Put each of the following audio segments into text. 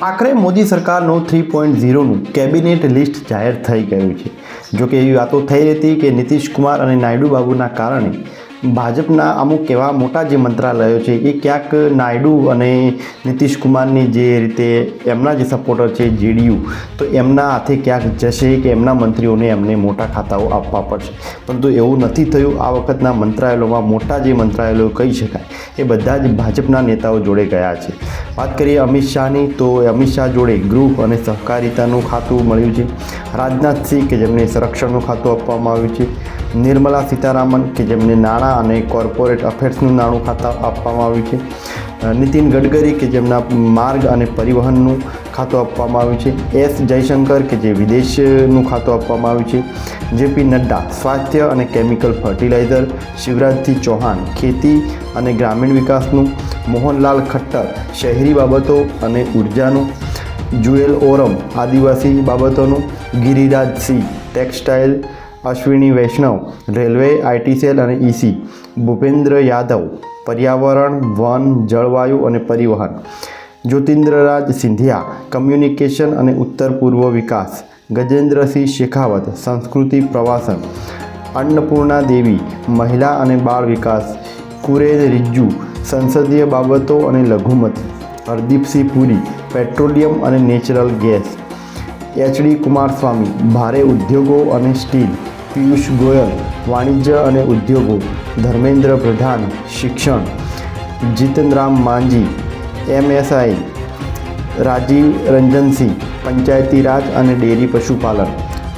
આખરે મોદી સરકારનું three point ઝીરોનું કેબિનેટ લિસ્ટ જાહેર થઈ ગયું છે. જોકે એવી વાતો થઈ હતી કે નીતિશ કુમાર અને નાયડુ બાબુના કારણે ભાજપના અમુક એવા મોટા જે મંત્રાલયો છે એ ક્યાંક નાયડુ અને નીતિશ કુમારની જે રીતે એમના જે સપોર્ટર છે જેડીયુ, તો એમના હાથે ક્યાંક જશે કે એમના મંત્રીઓને એમને મોટા ખાતાઓ આપવા પડશે? પરંતુ એવું નથી થયું. આ વખતના મંત્રાલયોમાં મોટા જે મંત્રાલયો કહી શકાય, એ બધા જ ભાજપના નેતાઓ જોડે ગયા છે. વાત કરીએ અમિત શાહની, તો અમિત શાહ જોડે ગૃહ અને સહકારિતાનું ખાતું મળ્યું છે. રાજનાથસિંહ કે જેમને સંરક્ષણનું ખાતું આપવામાં આવ્યું છે. નિર્મલા સીતારામન કે જેમને નાણાં અને કોર્પોરેટ અફેર્સનું નાણું ખાતા આપવામાં આવ્યું છે. નીતિન ગડકરી કે જેમના માર્ગ અને પરિવહનનું ખાતું આપવામાં આવ્યું છે. એસ જયશંકર કે જે વિદેશનું ખાતું આપવામાં આવ્યું છે. જેપી નડ્ડા, સ્વાસ્થ્ય અને કેમિકલ ફર્ટિલાઇઝર, શિવરાજસિંહ ચૌહાણ, ખેતી અને ગ્રામીણ વિકાસનું, મોહનલાલ ખટ્ટર, શહેરી બાબતો અને ઉર્જાનું, જુએલ ઓરમ, આદિવાસી બાબતોનું, Giriraj Singh, textile Ashwini, Vaishnaw, railway IT અને ઈસી ભૂપેન્દ્ર યાદવ, પર્યાવરણ, વન, જળવાયુ અને પરિવહન. જ્યોતિન્દ્રરાજ સિંધિયા, કમ્યુનિકેશન અને ઉત્તર પૂર્વ વિકાસ. ગજેન્દ્રસિંહ શેખાવત, સંસ્કૃતિ પ્રવાસન. અન્નપૂર્ણા દેવી, મહિલા અને બાળ વિકાસ. કુરેજ રિજ્જુ, સંસદીય બાબતો અને લઘુમતી. હરદીપસિંહ પુરી, પેટ્રોલિયમ અને નેચરલ ગેસ. એચડી કુમારસ્વામી, ભારે ઉદ્યોગો અને સ્ટીલ. પિયુષ ગોયલ, વાણિજ્ય અને ઉદ્યોગો, ધર્મેન્દ્ર પ્રધાન, શિક્ષણ જીતનરામ માંજી એમએસઆઈ, રાજીવ રંજનસિંહ, પંચાયતી રાજ અને ડેરી પશુપાલન,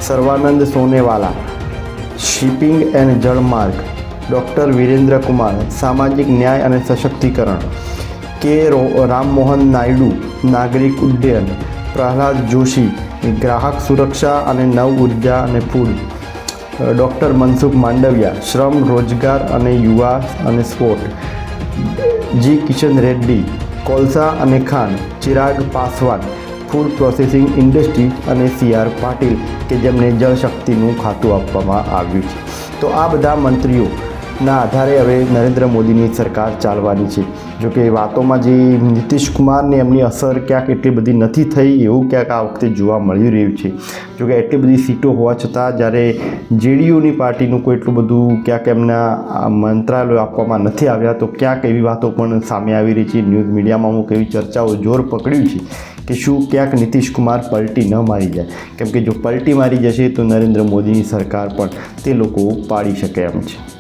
સર્વાનંદ સોનેવાલા, શિપિંગ એન્ડ જળમાર્ગ ડૉક્ટર વિરેન્દ્ર કુમાર, સામાજિક ન્યાય અને સશક્તિકરણ, કે રો- રામમોહન નાયડુ, નાગરિક ઉડ્ડયન, પ્રહલાદ જોશી, ગ્રાહક સુરક્ષા અને નવ ઊર્જા અને ફૂડ ડૉક્ટર મનસુખ માંડવિયા, શ્રમ, રોજગાર અને યુવા અને સ્પોર્ટ. જી. કિશન રેડ્ડી, કોલસા અને Khan, Chirag Paswan, food processing industry અને સી. આર. પાટીલ કે જેમને જળશક્તિનું ખાતું આપવામાં આવ્યું છે. તો આ બધા મંત્રીઓના આધારે હવે નરેન્દ્ર મોદીની સરકાર ચાલવાની છે. જોકે વાતોમાં જે નીતિશ કુમારની એમની અસર ક્યાંક એટલી બધી નથી થઈ એવું ક્યાંક આ વખતે જોવા મળી રહ્યું છે. જોકે એટલી બધી સીટો હોવા છતાં જ્યારે જેડીયુની પાર્ટીનું કોઈ એટલું બધું ક્યાંક એમના મંત્રાલયો આપવામાં નથી આવ્યા તો ક્યાંક એવી વાતો પણ સામે આવી રહી છે. ન્યૂઝ મીડિયામાં અમુક એવી ચર્ચાઓ જોર પકડ્યું છે કે શું ક્યાંક નીતિશ કુમાર પલટી ન મારી જાય. કેમ કે જો પલટી મારી જશે તો નરેન્દ્ર મોદીની સરકાર પણ તે લોકો પાડી શકે એમ છે.